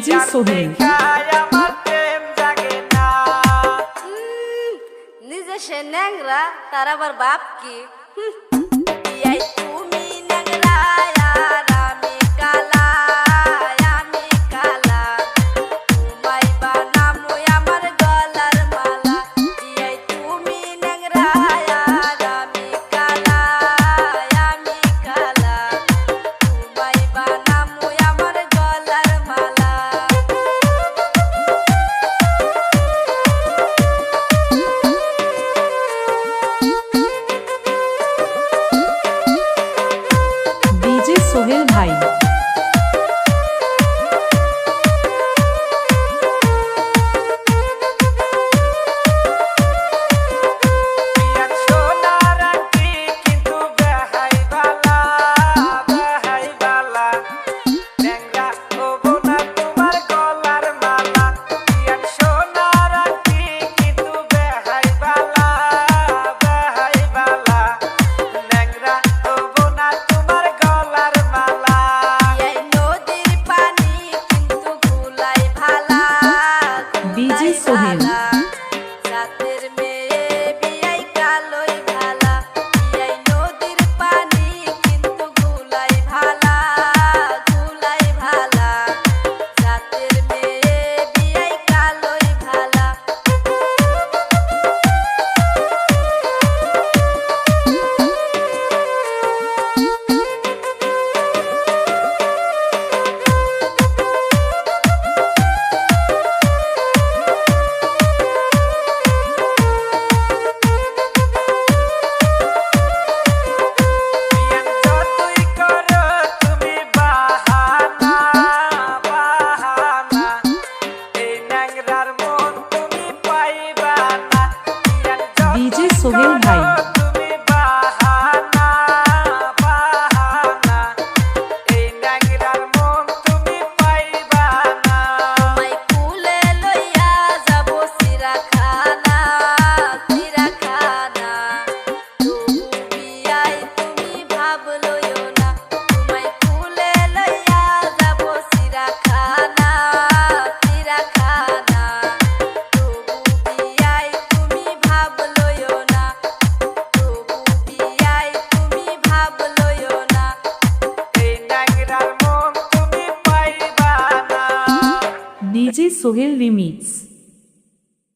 DJ Sohel নিজে সে ন্যাংরা তার আবার বাপ কি? সোহেল সোহেল। sobre limites.